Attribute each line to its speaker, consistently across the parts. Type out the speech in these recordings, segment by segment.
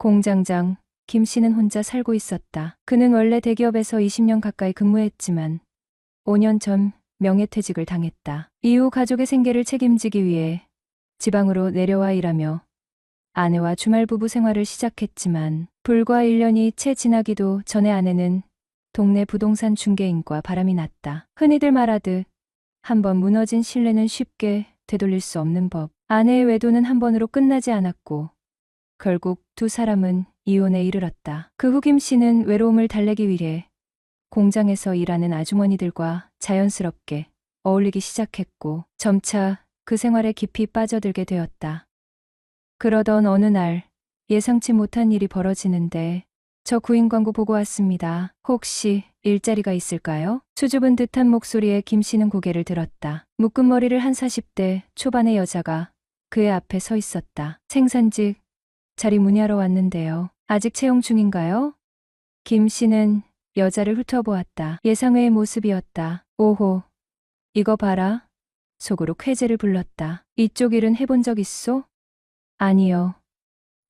Speaker 1: 공장장 김 씨는 혼자 살고 있었다. 그는 원래 대기업에서 20년 가까이 근무했지만 5년 전 명예퇴직을 당했다. 이후 가족의 생계를 책임지기 위해 지방으로 내려와 일하며 아내와 주말 부부 생활을 시작했지만 불과 1년이 채 지나기도 전에 아내는 동네 부동산 중개인과 바람이 났다. 흔히들 말하듯 한번 무너진 신뢰는 쉽게 되돌릴 수 없는 법. 아내의 외도는 한 번으로 끝나지 않았고 결국 두 사람은 이혼에 이르렀다. 그 후 김 씨는 외로움을 달래기 위해 공장에서 일하는 아주머니들과 자연스럽게 어울리기 시작했고 점차 그 생활에 깊이 빠져들게 되었다. 그러던 어느 날 예상치 못한 일이 벌어지는데 저 구인 광고 보고 왔습니다. 혹시 일자리가 있을까요? 수줍은 듯한 목소리에 김 씨는 고개를 들었다. 묶은 머리를 한 40대 초반의 여자가 그의 앞에 서 있었다. 생산직 자리 문의하러 왔는데요. 아직 채용 중인가요? 김 씨는 여자를 훑어보았다. 예상외의 모습이었다. 오호. 이거 봐라. 속으로 쾌재를 불렀다. 이쪽 일은 해본 적 있소? 아니요.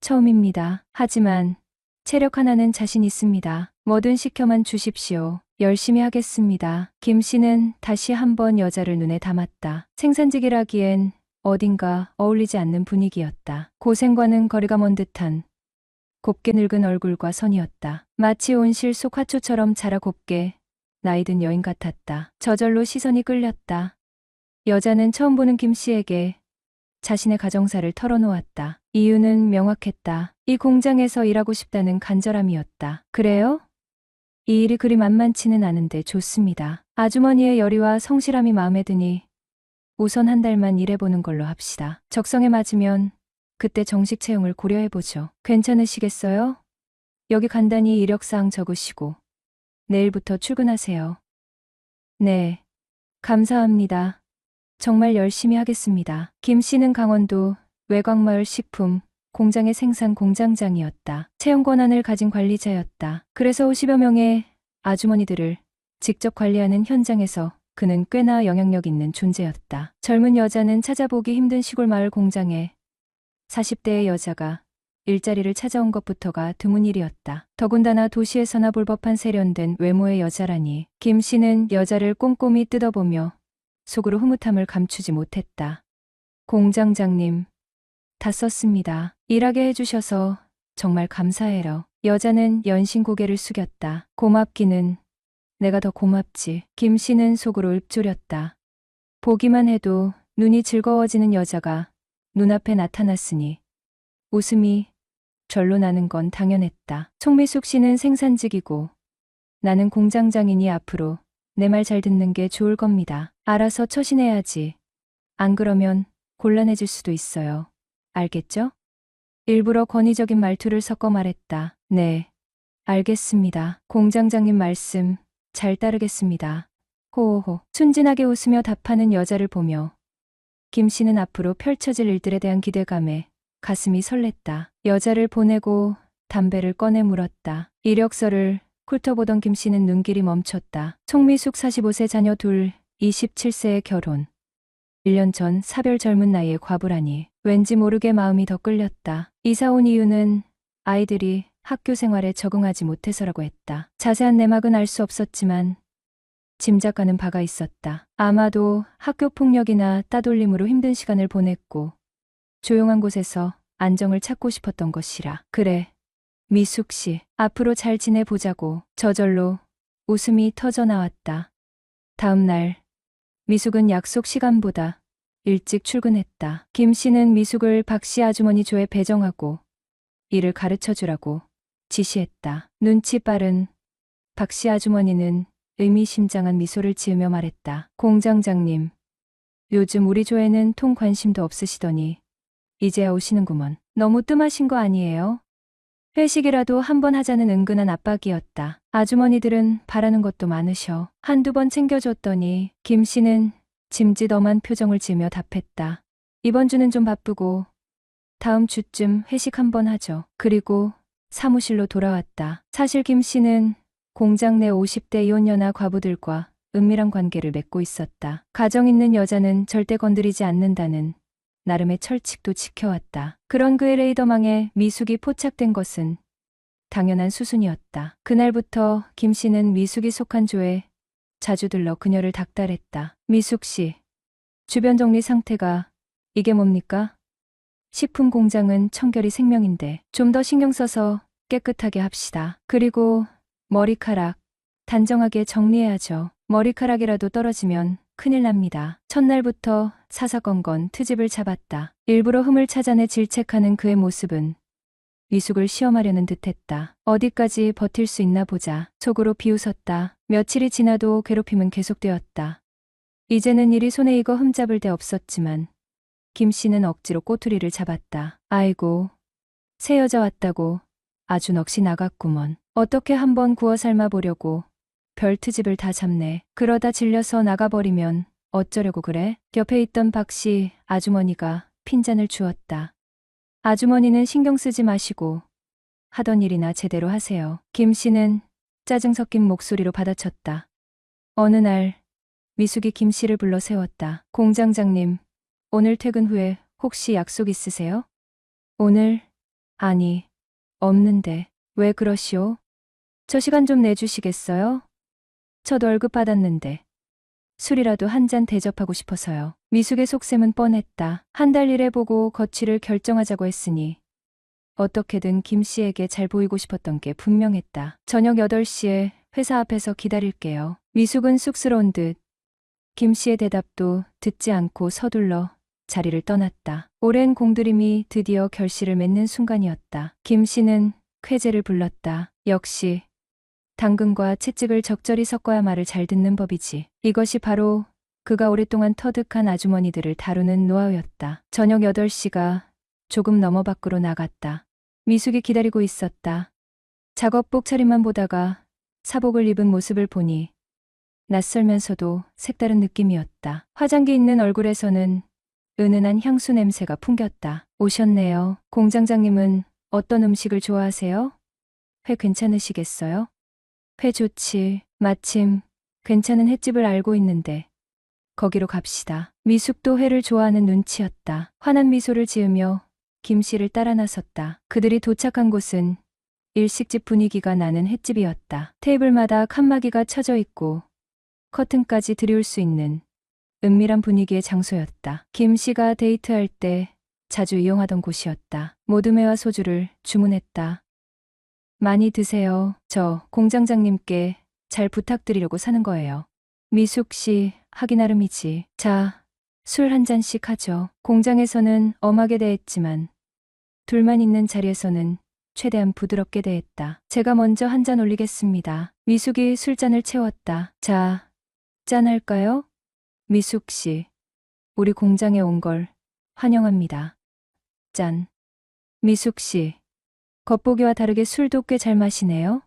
Speaker 1: 처음입니다. 하지만 체력 하나는 자신 있습니다. 뭐든 시켜만 주십시오. 열심히 하겠습니다. 김 씨는 다시 한번 여자를 눈에 담았다. 생산직이라기엔 어딘가 어울리지 않는 분위기였다. 고생과는 거리가 먼 듯한 곱게 늙은 얼굴과 선이었다. 마치 온실 속 화초처럼 자라 곱게 나이든 여인 같았다. 저절로 시선이 끌렸다. 여자는 처음 보는 김 씨에게 자신의 가정사를 털어놓았다. 이유는 명확했다. 이 공장에서 일하고 싶다는 간절함이었다. 그래요? 이 일이 그리 만만치는 않은데 좋습니다. 아주머니의 열의와 성실함이 마음에 드니 우선 한 달만 일해보는 걸로 합시다. 적성에 맞으면 그때 정식 채용을 고려해보죠. 괜찮으시겠어요? 여기 간단히 이력사항 적으시고 내일부터 출근하세요. 네. 감사합니다. 정말 열심히 하겠습니다. 김 씨는 강원도 외곽마을 식품 공장의 생산 공장장이었다. 채용 권한을 가진 관리자였다. 그래서 50여 명의 아주머니들을 직접 관리하는 현장에서 그는 꽤나 영향력 있는 존재였다. 젊은 여자는 찾아보기 힘든 시골 마을 공장에 40대의 여자가 일자리를 찾아온 것부터가 드문 일이었다. 더군다나 도시에서나 볼 법한 세련된 외모의 여자라니 김 씨는 여자를 꼼꼼히 뜯어보며 속으로 흐뭇함을 감추지 못했다. 공장장님, 다 썼습니다. 일하게 해주셔서 정말 감사해요. 여자는 연신 고개를 숙였다. 고맙기는 내가 더 고맙지. 김 씨는 속으로 읊조렸다. 보기만 해도 눈이 즐거워지는 여자가 눈앞에 나타났으니 웃음이 절로 나는 건 당연했다. 송미숙 씨는 생산직이고 나는 공장장이니 앞으로 내 말 잘 듣는 게 좋을 겁니다. 알아서 처신해야지. 안 그러면 곤란해질 수도 있어요. 알겠죠? 일부러 권위적인 말투를 섞어 말했다. 네. 알겠습니다. 공장장님 말씀 잘 따르겠습니다. 호호호. 순진하게 웃으며 답하는 여자를 보며 김 씨는 앞으로 펼쳐질 일들에 대한 기대감에 가슴이 설렜다. 여자를 보내고 담배를 꺼내 물었다. 이력서를 훑어보던 김 씨는 눈길이 멈췄다. 송미숙 45세 자녀 둘, 27세의 결혼. 1년 전 사별 젊은 나이에 과부라니 왠지 모르게 마음이 더 끌렸다. 이사 온 이유는 아이들이 학교 생활에 적응하지 못해서라고 했다. 자세한 내막은 알 수 없었지만 짐작가는 바가 있었다. 아마도 학교 폭력이나 따돌림으로 힘든 시간을 보냈고 조용한 곳에서 안정을 찾고 싶었던 것이라. 그래. 미숙 씨, 앞으로 잘 지내보자고 저절로 웃음이 터져 나왔다. 다음 날 미숙은 약속 시간보다 일찍 출근했다. 김 씨는 미숙을 박 씨 아주머니 조에 배정하고 일을 가르쳐 주라고 지시했다. 눈치 빠른 박씨 아주머니는 의미심장한 미소를 지으며 말했다. 공장장님, 요즘 우리 조에는 통 관심도 없으시더니 이제야 오시는구먼. 너무 뜸하신 거 아니에요? 회식이라도 한 번 하자는 은근한 압박이었다. 아주머니들은 바라는 것도 많으셔. 한두 번 챙겨줬더니 김 씨는 짐짓 엄한 표정을 지으며 답했다. 이번 주는 좀 바쁘고 다음 주쯤 회식 한 번 하죠. 그리고 사무실로 돌아왔다. 사실 김 씨는 공장 내 50대 이혼녀나 과부들과 은밀한 관계를 맺고 있었다. 가정 있는 여자는 절대 건드리지 않는다는 나름의 철칙도 지켜왔다. 그런 그의 레이더망에 미숙이 포착된 것은 당연한 수순이었다. 그날부터 김 씨는 미숙이 속한 조에 자주 들러 그녀를 닥달했다. 미숙 씨, 주변 정리 상태가 이게 뭡니까? 식품 공장은 청결이 생명인데 좀 더 신경 써서 깨끗하게 합시다. 그리고 머리카락 단정하게 정리해야죠. 머리카락이라도 떨어지면 큰일 납니다. 첫날부터 사사건건 트집을 잡았다. 일부러 흠을 찾아내 질책하는 그의 모습은 미숙을 시험하려는 듯했다. 어디까지 버틸 수 있나 보자. 속으로 비웃었다. 며칠이 지나도 괴롭힘은 계속되었다. 이제는 일이 손에 익어 흠잡을 데 없었지만 김 씨는 억지로 꼬투리를 잡았다. 아이고, 새 여자 왔다고 아주 넋이 나갔구먼. 어떻게 한번 구워 삶아 보려고 별 트집을 다 잡네. 그러다 질려서 나가버리면 어쩌려고 그래? 옆에 있던 박 씨 아주머니가 핀잔을 주었다. 아주머니는 신경 쓰지 마시고 하던 일이나 제대로 하세요. 김 씨는 짜증 섞인 목소리로 받아쳤다. 어느 날 미숙이 김 씨를 불러 세웠다. 공장장님, 오늘 퇴근 후에 혹시 약속 있으세요? 오늘? 아니, 없는데. 왜 그러시오? 저 시간 좀 내주시겠어요? 저도 월급 받았는데. 술이라도 한 잔 대접하고 싶어서요. 미숙의 속셈은 뻔했다. 한 달 일해 보고 거취를 결정하자고 했으니 어떻게든 김 씨에게 잘 보이고 싶었던 게 분명했다. 저녁 8시에 회사 앞에서 기다릴게요. 미숙은 쑥스러운 듯 김 씨의 대답도 듣지 않고 서둘러 자리를 떠났다. 오랜 공들임이 드디어 결실을 맺는 순간이었다. 김 씨는 쾌재를 불렀다. 역시 당근과 채찍을 적절히 섞어야 말을 잘 듣는 법이지. 이것이 바로 그가 오랫동안 터득한 아주머니들을 다루는 노하우였다. 저녁 8시가 조금 넘어 밖으로 나갔다. 미숙이 기다리고 있었다. 작업복 차림만 보다가 사복을 입은 모습을 보니 낯설면서도 색다른 느낌이었다. 화장기 있는 얼굴에서는 은은한 향수 냄새가 풍겼다. 오셨네요. 공장장님은 어떤 음식을 좋아하세요? 회 괜찮으시겠어요? 회 좋지. 마침 괜찮은 횟집을 알고 있는데 거기로 갑시다. 미숙도 회를 좋아하는 눈치였다. 환한 미소를 지으며 김 씨를 따라 나섰다. 그들이 도착한 곳은 일식집 분위기가 나는 횟집이었다. 테이블마다 칸막이가 쳐져 있고 커튼까지 들이울 수 있는 은밀한 분위기의 장소였다. 김 씨가 데이트할 때 자주 이용하던 곳이었다. 모둠회와 소주를 주문했다. 많이 드세요. 저 공장장님께 잘 부탁드리려고 사는 거예요. 미숙 씨 하기 나름이지. 자, 술 한 잔씩 하죠. 공장에서는 엄하게 대했지만 둘만 있는 자리에서는 최대한 부드럽게 대했다. 제가 먼저 한 잔 올리겠습니다. 미숙이 술잔을 채웠다. 자, 짠할까요? 미숙 씨, 우리 공장에 온 걸 환영합니다. 짠. 미숙 씨, 겉보기와 다르게 술도 꽤 잘 마시네요.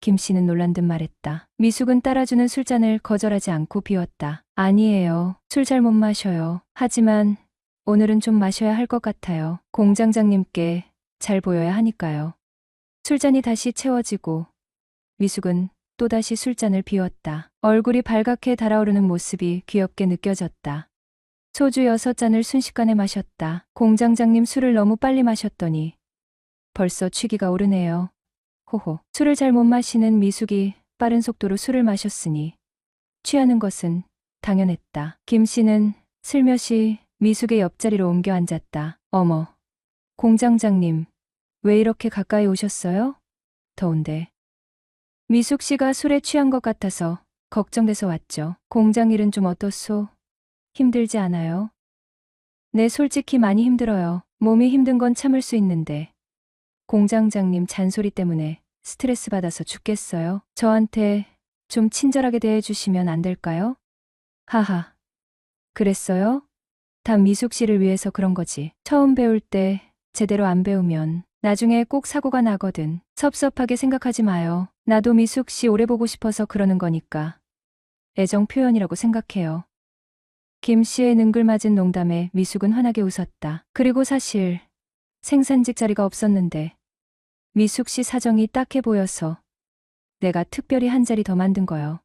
Speaker 1: 김 씨는 놀란 듯 말했다. 미숙은 따라주는 술잔을 거절하지 않고 비웠다. 아니에요. 술 잘 못 마셔요. 하지만 오늘은 좀 마셔야 할 것 같아요. 공장장님께 잘 보여야 하니까요. 술잔이 다시 채워지고 미숙은 또다시 술잔을 비웠다. 얼굴이 발갛게 달아오르는 모습이 귀엽게 느껴졌다. 소주 여섯 잔을 순식간에 마셨다. 공장장님 술을 너무 빨리 마셨더니 벌써 취기가 오르네요. 호호. 술을 잘 못 마시는 미숙이 빠른 속도로 술을 마셨으니 취하는 것은 당연했다. 김 씨는 슬며시 미숙의 옆자리로 옮겨 앉았다. 어머. 공장장님, 왜 이렇게 가까이 오셨어요? 더운데. 미숙 씨가 술에 취한 것 같아서 걱정돼서 왔죠. 공장 일은 좀 어떻소? 힘들지 않아요? 네, 솔직히 많이 힘들어요. 몸이 힘든 건 참을 수 있는데. 공장장님 잔소리 때문에 스트레스 받아서 죽겠어요. 저한테 좀 친절하게 대해주시면 안 될까요? 하하. 그랬어요? 다 미숙 씨를 위해서 그런 거지. 처음 배울 때 제대로 안 배우면 나중에 꼭 사고가 나거든. 섭섭하게 생각하지 마요. 나도 미숙 씨 오래 보고 싶어서 그러는 거니까. 애정 표현이라고 생각해요. 김 씨의 능글맞은 농담에 미숙은 환하게 웃었다. 그리고 사실 생산직 자리가 없었는데 미숙 씨 사정이 딱해 보여서 내가 특별히 한 자리 더 만든 거요.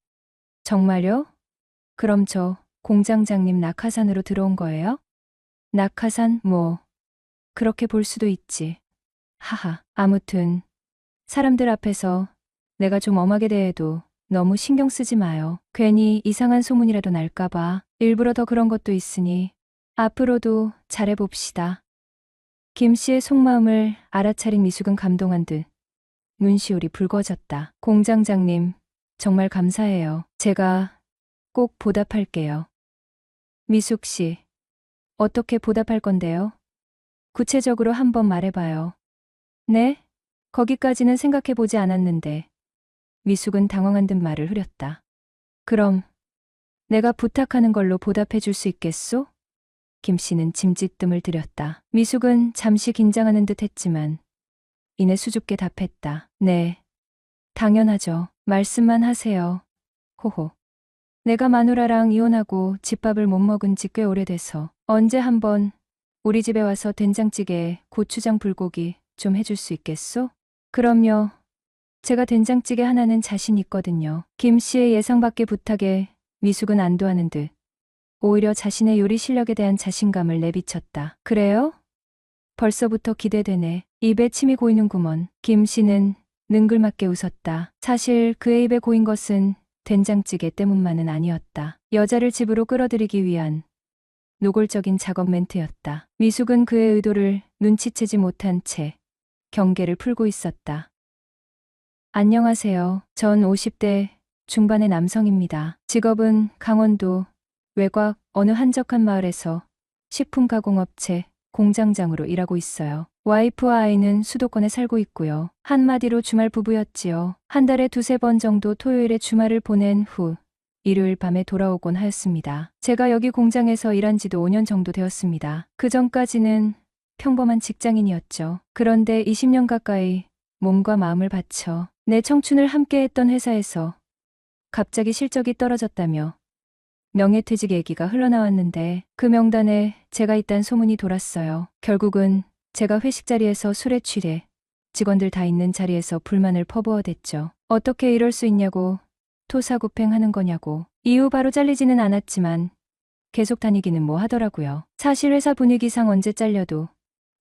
Speaker 1: 정말요? 그럼 저 공장장님 낙하산으로 들어온 거예요? 낙하산, 뭐. 그렇게 볼 수도 있지. 하하. 아무튼, 사람들 앞에서 내가 좀 엄하게 대해도 너무 신경 쓰지 마요. 괜히 이상한 소문이라도 날까봐 일부러 더 그런 것도 있으니 앞으로도 잘해봅시다. 김 씨의 속마음을 알아차린 미숙은 감동한 듯 눈시울이 붉어졌다. 공장장님, 정말 감사해요. 제가 꼭 보답할게요. 미숙 씨, 어떻게 보답할 건데요? 구체적으로 한번 말해봐요. 네? 거기까지는 생각해보지 않았는데. 미숙은 당황한 듯 말을 흐렸다. 그럼, 내가 부탁하는 걸로 보답해줄 수 있겠소? 김 씨는 짐짓뜸을 들였다. 미숙은 잠시 긴장하는 듯 했지만, 이내 수줍게 답했다. 네. 당연하죠. 말씀만 하세요. 호호. 내가 마누라랑 이혼하고 집밥을 못 먹은 지 꽤 오래돼서 언제 한번 우리 집에 와서 된장찌개에 고추장 불고기 좀 해줄 수 있겠소? 그럼요. 제가 된장찌개 하나는 자신 있거든요. 김 씨의 예상 밖의 부탁에 미숙은 안도하는 듯 오히려 자신의 요리 실력에 대한 자신감을 내비쳤다. 그래요? 벌써부터 기대되네. 입에 침이 고이는구먼. 김 씨는 능글맞게 웃었다. 사실 그의 입에 고인 것은 된장찌개 때문만은 아니었다. 여자를 집으로 끌어들이기 위한 노골적인 작업 멘트였다. 미숙은 그의 의도를 눈치채지 못한 채 경계를 풀고 있었다. 안녕하세요. 전 50대 중반의 남성입니다. 직업은 강원도 외곽 어느 한적한 마을에서 식품 가공업체 공장장으로 일하고 있어요. 와이프와 아이는 수도권에 살고 있고요. 한마디로 주말 부부였지요. 한 달에 두세 번 정도 토요일에 주말을 보낸 후 일요일 밤에 돌아오곤 하였습니다. 제가 여기 공장에서 일한 지도 5년 정도 되었습니다. 그 전까지는 평범한 직장인이었죠. 그런데 20년 가까이 몸과 마음을 바쳐 내 청춘을 함께했던 회사에서 갑자기 실적이 떨어졌다며 명예퇴직 얘기가 흘러나왔는데 그 명단에 제가 있단 소문이 돌았어요. 결국은 제가 회식 자리에서 술에 취해 직원들 다 있는 자리에서 불만을 퍼부어댔죠. 어떻게 이럴 수 있냐고 토사구팽하는 거냐고 이후 바로 잘리지는 않았지만 계속 다니기는 뭐 하더라고요. 사실 회사 분위기상 언제 잘려도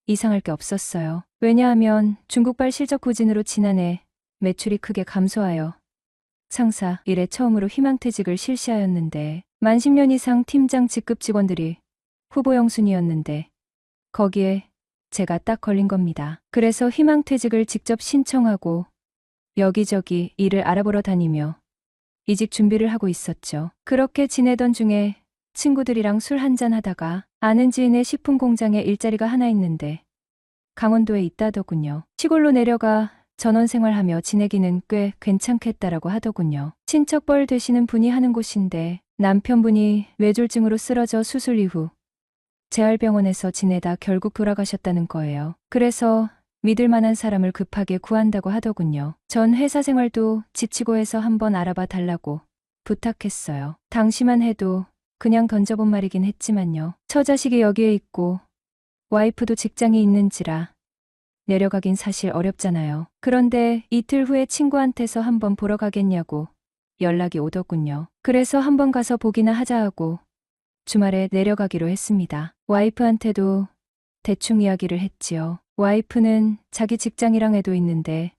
Speaker 1: 이상할 게 없었어요. 왜냐하면 중국발 실적 부진으로 지난해 매출이 크게 감소하여 상사 일에 처음으로 희망퇴직을 실시하였는데 만 10년 이상 팀장 직급 직원들이 후보 영순이었는데 거기에 제가 딱 걸린 겁니다. 그래서 희망퇴직을 직접 신청하고 여기저기 일을 알아보러 다니며 이직 준비를 하고 있었죠. 그렇게 지내던 중에 친구들이랑 술 한잔 하다가 아는 지인의 식품 공장에 일자리가 하나 있는데 강원도에 있다더군요. 시골로 내려가 전원 생활하며 지내기는 꽤 괜찮겠다라고 하더군요. 친척벌 되시는 분이 하는 곳인데 남편분이 뇌졸중으로 쓰러져 수술 이후 재활병원에서 지내다 결국 돌아가셨다는 거예요. 그래서 믿을 만한 사람을 급하게 구한다고 하더군요. 전 회사 생활도 지치고 해서 한번 알아봐 달라고 부탁했어요. 당시만 해도 그냥 던져본 말이긴 했지만요. 처자식이 여기에 있고 와이프도 직장이 있는지라 내려가긴 사실 어렵잖아요. 그런데 이틀 후에 친구한테서 한번 보러 가겠냐고 연락이 오더군요. 그래서 한번 가서 보기나 하자 하고 주말에 내려가기로 했습니다. 와이프한테도 대충 이야기를 했지요. 와이프는 자기 직장이랑 애도 있는데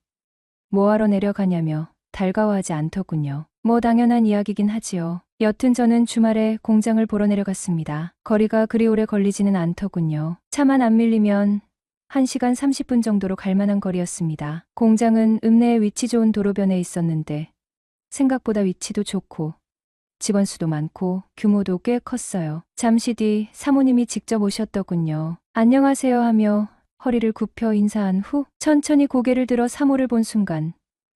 Speaker 1: 뭐하러 내려가냐며 달가워하지 않더군요. 뭐 당연한 이야기긴 하지요. 여튼 저는 주말에 공장을 보러 내려갔습니다. 거리가 그리 오래 걸리지는 않더군요. 차만 안 밀리면 1시간 30분 정도로 갈 만한 거리였습니다. 공장은 읍내에 위치 좋은 도로변에 있었는데 생각보다 위치도 좋고 직원 수도 많고 규모도 꽤 컸어요. 잠시 뒤 사모님이 직접 오셨더군요. 안녕하세요 하며 허리를 굽혀 인사한 후 천천히 고개를 들어 사모를 본 순간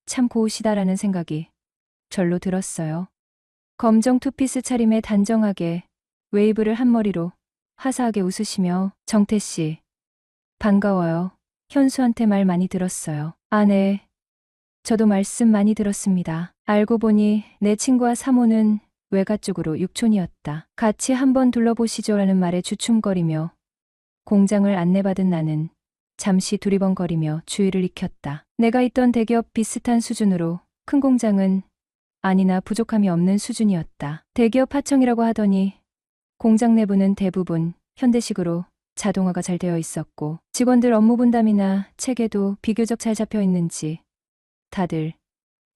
Speaker 1: 참 고우시다라는 생각이 절로 들었어요. 검정 투피스 차림에 단정하게 웨이브를 한 머리로 화사하게 웃으시며 정태 씨 반가워요. 현수한테 말 많이 들었어요. 아, 네. 저도 말씀 많이 들었습니다. 알고 보니 내 친구와 사모는 외가 쪽으로 육촌이었다. 같이 한번 둘러보시죠라는 말에 주춤거리며 공장을 안내받은 나는 잠시 두리번거리며 주의를 익혔다. 내가 있던 대기업 비슷한 수준으로 큰 공장은 아니나 부족함이 없는 수준이었다. 대기업 하청이라고 하더니 공장 내부는 대부분 현대식으로 자동화가 잘 되어 있었고 직원들 업무 분담이나 체계도 비교적 잘 잡혀 있는지 다들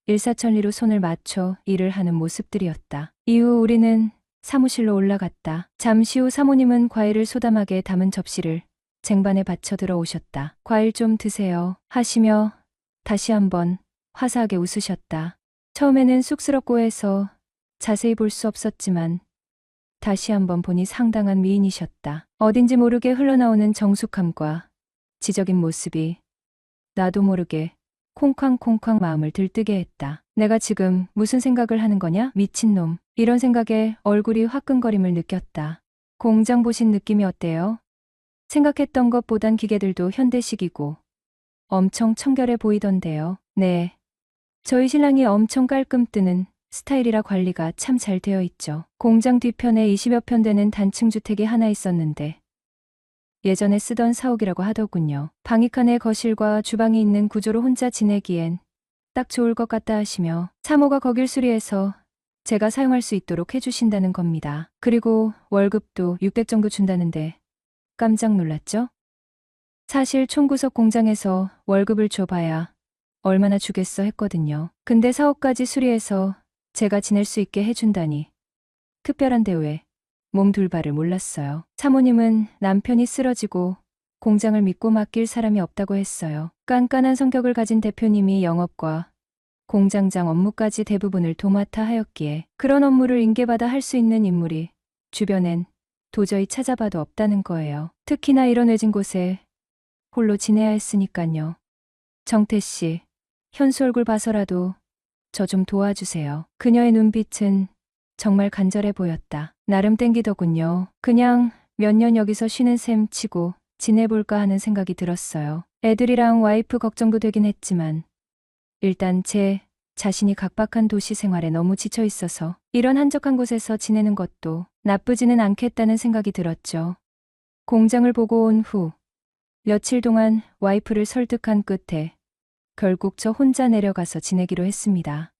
Speaker 1: 일사천리로 손을 맞춰 일을 하는 모습들이었다. 이후 우리는 사무실로 올라갔다. 잠시 후 사모님은 과일을 소담하게 담은 접시를 쟁반에 받쳐 들어오셨다. 과일 좀 드세요. 하시며 다시 한번 화사하게 웃으셨다. 처음에는 쑥스럽고 해서 자세히 볼 수 없었지만 다시 한번 보니 상당한 미인이셨다. 어딘지 모르게 흘러나오는 정숙함과 지적인 모습이 나도 모르게 콩쾅콩쾅 마음을 들뜨게 했다. 내가 지금 무슨 생각을 하는 거냐? 미친놈. 이런 생각에 얼굴이 화끈거림을 느꼈다. 공장 보신 느낌이 어때요? 생각했던 것보단 기계들도 현대식이고 엄청 청결해 보이던데요. 네. 저희 신랑이 엄청 깔끔 뜨는 스타일이라 관리가 참 잘 되어 있죠. 공장 뒤편에 20여 편 되는 단층 주택이 하나 있었는데 예전에 쓰던 사옥이라고 하더군요. 방익한의 거실과 주방이 있는 구조로 혼자 지내기엔 딱 좋을 것 같다 하시며 사모가 거길 수리해서 제가 사용할 수 있도록 해주신다는 겁니다. 그리고 월급도 600 정도 준다는데 깜짝 놀랐죠? 사실 총구석 공장에서 월급을 줘봐야 얼마나 주겠어 했거든요. 근데 사업까지 수리해서 제가 지낼 수 있게 해준다니. 특별한데 왜? 몸 둘바를 몰랐어요. 사모님은 남편이 쓰러지고 공장을 믿고 맡길 사람이 없다고 했어요. 깐깐한 성격을 가진 대표님이 영업과 공장장 업무까지 대부분을 도맡아 하였기에 그런 업무를 인계받아 할 수 있는 인물이 주변엔 도저히 찾아봐도 없다는 거예요. 특히나 이런 외진 곳에 홀로 지내야 했으니깐요. 정태 씨, 현수 얼굴 봐서라도 저 좀 도와주세요. 그녀의 눈빛은 정말 간절해 보였다. 나름 땡기더군요. 그냥 몇 년 여기서 쉬는 셈 치고 지내볼까 하는 생각이 들었어요. 애들이랑 와이프 걱정도 되긴 했지만 일단 제 자신이 각박한 도시 생활에 너무 지쳐 있어서 이런 한적한 곳에서 지내는 것도 나쁘지는 않겠다는 생각이 들었죠. 공장을 보고 온 후 며칠 동안 와이프를 설득한 끝에 결국 저 혼자 내려가서 지내기로 했습니다.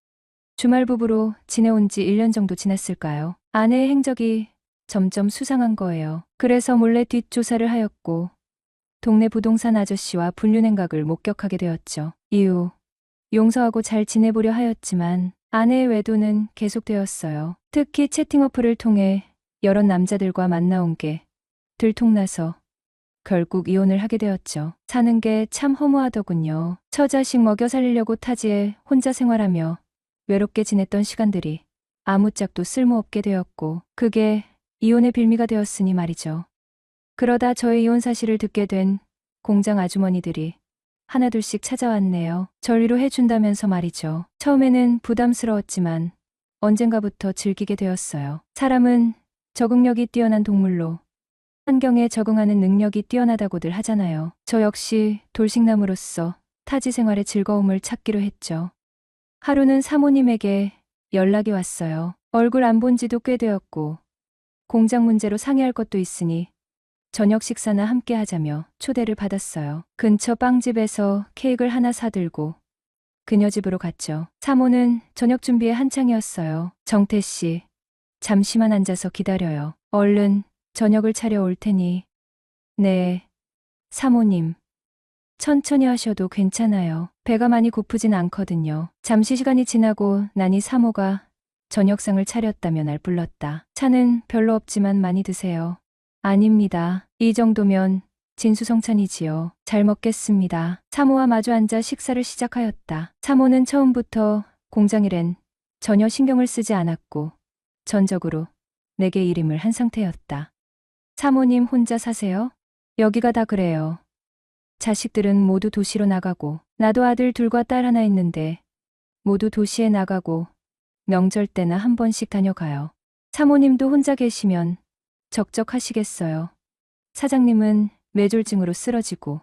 Speaker 1: 주말 부부로 지내온 지 1년 정도 지났을까요? 아내의 행적이 점점 수상한 거예요. 그래서 몰래 뒷조사를 하였고 동네 부동산 아저씨와 불륜행각을 목격하게 되었죠. 이후 용서하고 잘 지내보려 하였지만 아내의 외도는 계속되었어요. 특히 채팅 어플을 통해 여러 남자들과 만나온 게 들통나서 결국 이혼을 하게 되었죠. 사는 게 참 허무하더군요. 처자식 먹여 살리려고 타지에 혼자 생활하며 외롭게 지냈던 시간들이 아무짝도 쓸모없게 되었고 그게 이혼의 빌미가 되었으니 말이죠. 그러다 저의 이혼 사실을 듣게 된 공장 아주머니들이 하나둘씩 찾아왔네요. 전리로 해준다면서 말이죠. 처음에는 부담스러웠지만 언젠가부터 즐기게 되었어요. 사람은 적응력이 뛰어난 동물로 환경에 적응하는 능력이 뛰어나다고들 하잖아요. 저 역시 돌싱남으로서 타지 생활의 즐거움을 찾기로 했죠. 하루는 사모님에게 연락이 왔어요. 얼굴 안 본 지도 꽤 되었고 공장 문제로 상의할 것도 있으니 저녁 식사나 함께 하자며 초대를 받았어요. 근처 빵집에서 케이크를 하나 사들고 그녀 집으로 갔죠. 사모는 저녁 준비에 한창이었어요. 정태 씨, 잠시만 앉아서 기다려요. 얼른 저녁을 차려올 테니. 네, 사모님. 천천히 하셔도 괜찮아요. 배가 많이 고프진 않거든요. 잠시 시간이 지나고 나니 사모가 저녁상을 차렸다며 날 불렀다. 차는 별로 없지만 많이 드세요. 아닙니다. 이 정도면 진수성찬이지요. 잘 먹겠습니다. 사모와 마주 앉아 식사를 시작하였다. 사모는 처음부터 공장일엔 전혀 신경을 쓰지 않았고 전적으로 내게 이름을 한 상태였다. 사모님 혼자 사세요? 여기가 다 그래요. 자식들은 모두 도시로 나가고 나도 아들 둘과 딸 하나 있는데 모두 도시에 나가고 명절 때나 한 번씩 다녀가요. 사모님도 혼자 계시면 적적하시겠어요. 사장님은 뇌졸중으로 쓰러지고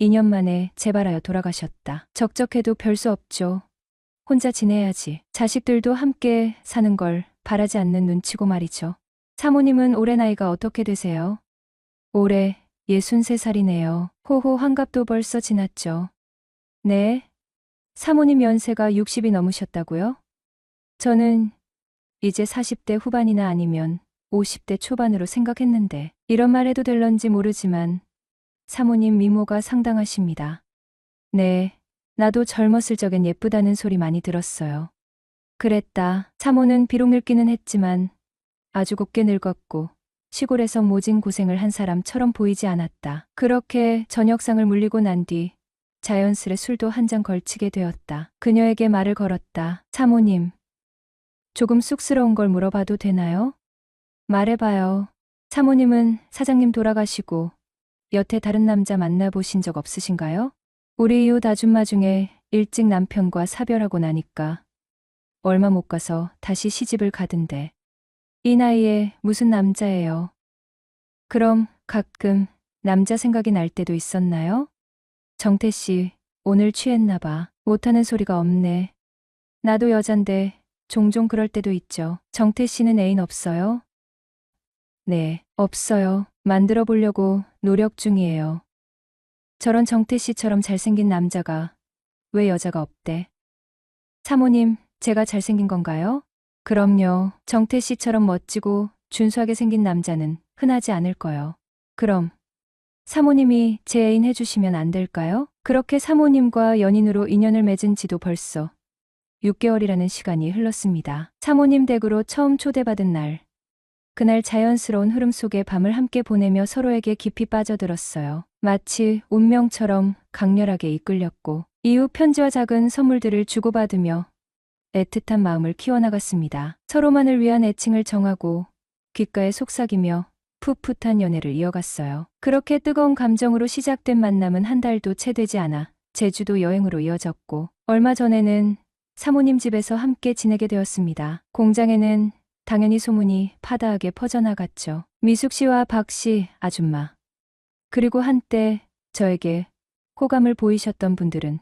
Speaker 1: 2년 만에 재발하여 돌아가셨다. 적적해도 별 수 없죠. 혼자 지내야지. 자식들도 함께 사는 걸 바라지 않는 눈치고 말이죠. 사모님은 올해 나이가 어떻게 되세요? 올해 63살이네요. 호호 환갑도 벌써 지났죠. 네. 사모님 연세가 60이 넘으셨다고요? 저는 이제 40대 후반이나 아니면 50대 초반으로 생각했는데 이런 말 해도 될런지 모르지만 사모님 미모가 상당하십니다. 네, 나도 젊었을 적엔 예쁘다는 소리 많이 들었어요. 그랬다. 사모는 비록 늙기는 했지만 아주 곱게 늙었고 시골에서 모진 고생을 한 사람처럼 보이지 않았다. 그렇게 저녁상을 물리고 난 뒤 자연스레 술도 한 잔 걸치게 되었다. 그녀에게 말을 걸었다. 사모님, 조금 쑥스러운 걸 물어봐도 되나요? 말해봐요. 사모님은 사장님 돌아가시고 여태 다른 남자 만나보신 적 없으신가요? 우리 이웃 아줌마 중에 일찍 남편과 사별하고 나니까 얼마 못 가서 다시 시집을 가던데 이 나이에 무슨 남자예요? 그럼 가끔 남자 생각이 날 때도 있었나요? 정태 씨, 오늘 취했나 봐. 못하는 소리가 없네. 나도 여잔데 종종 그럴 때도 있죠. 정태 씨는 애인 없어요? 네, 없어요. 만들어 보려고 노력 중이에요. 저런 정태 씨처럼 잘생긴 남자가 왜 여자가 없대? 사모님, 제가 잘생긴 건가요? 그럼요. 정태 씨처럼 멋지고 준수하게 생긴 남자는 흔하지 않을 거요. 그럼 사모님이 제 애인 해주시면 안 될까요? 그렇게 사모님과 연인으로 인연을 맺은 지도 벌써 6개월이라는 시간이 흘렀습니다. 사모님 댁으로 처음 초대받은 날. 그날 자연스러운 흐름 속에 밤을 함께 보내며 서로에게 깊이 빠져들었어요. 마치 운명처럼 강렬하게 이끌렸고 이후 편지와 작은 선물들을 주고받으며 애틋한 마음을 키워나갔습니다. 서로만을 위한 애칭을 정하고 귓가에 속삭이며 풋풋한 연애를 이어갔어요. 그렇게 뜨거운 감정으로 시작된 만남은 한 달도 채 되지 않아 제주도 여행으로 이어졌고 얼마 전에는 사모님 집에서 함께 지내게 되었습니다. 공장에는 당연히 소문이 파다하게 퍼져나갔죠. 미숙 씨와 박 씨 아줌마 그리고 한때 저에게 호감을 보이셨던 분들은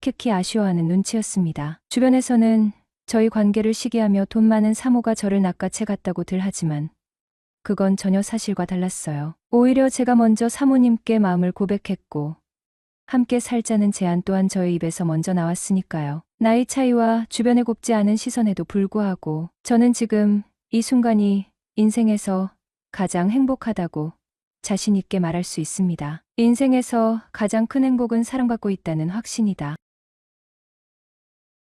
Speaker 1: 특히 아쉬워하는 눈치였습니다. 주변에서는 저희 관계를 시기하며 돈 많은 사모가 저를 낚아채 갔다고들 하지만 그건 전혀 사실과 달랐어요. 오히려 제가 먼저 사모님께 마음을 고백했고 함께 살자는 제안 또한 저의 입에서 먼저 나왔으니까요. 나이 차이와 주변에 곱지 않은 시선에도 불구하고 저는 지금 이 순간이 인생에서 가장 행복하다고 자신 있게 말할 수 있습니다. 인생에서 가장 큰 행복은 사랑받고 있다는 확신이다.